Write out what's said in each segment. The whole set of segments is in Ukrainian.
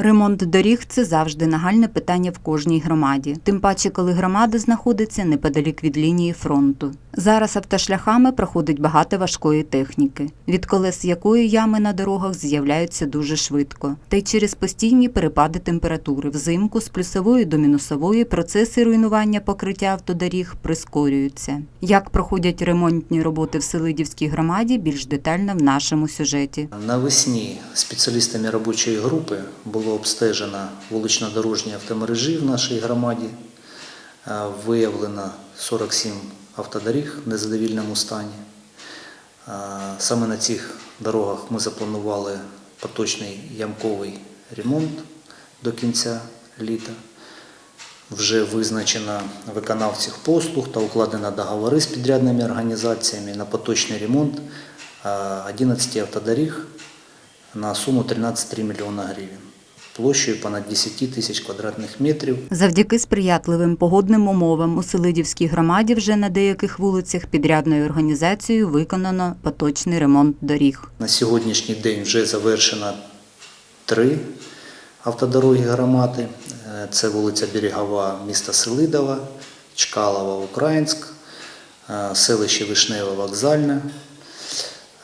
Ремонт доріг це завжди нагальне питання в кожній громаді, тим паче, коли громада знаходиться неподалік від лінії фронту. Зараз автошляхами проходить багато важкої техніки, від колес якої ями на дорогах з'являються дуже швидко. Та й через постійні перепади температури взимку з плюсової до мінусової процеси руйнування покриття автодоріг прискорюються. Як проходять ремонтні роботи в Селидівській громаді, більш детально в нашому сюжеті. Навесні спеціалістами робочої групи було обстежено вулично-дорожні автомережі в нашій громаді. Е, Виявлено 47 автодоріг в незадовільному стані. Саме на цих дорогах ми запланували поточний ямковий ремонт до кінця літа. Вже визначено виконавців послуг та укладено договори з підрядними організаціями на поточний ремонт е, 11 автодоріг на суму 13,3 мільйона гривень, площею понад 10 тисяч квадратних метрів. Завдяки сприятливим погодним умовам у Селидівській громаді вже на деяких вулицях підрядною організацією виконано поточний ремонт доріг. На сьогоднішній день вже завершено три автодороги громади. Е, Це вулиця Берегова міста Селидова, Чкалова, Українськ, е, селище Вишневе Вокзальне,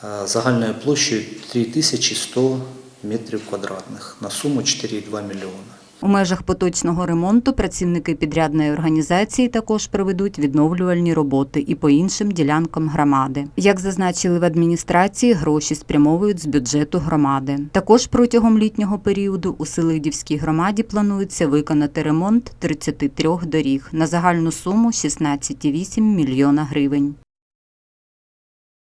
е, загальною площею 3100 метрів квадратних на суму 4,2 мільйона. У межах поточного ремонту працівники підрядної організації також проведуть відновлювальні роботи і по іншим ділянкам громади. Як зазначили в адміністрації, гроші спрямовують з бюджету громади. Також протягом літнього періоду у Селидівській громаді планується виконати ремонт 33 доріг на загальну суму 16,8 мільйона гривень.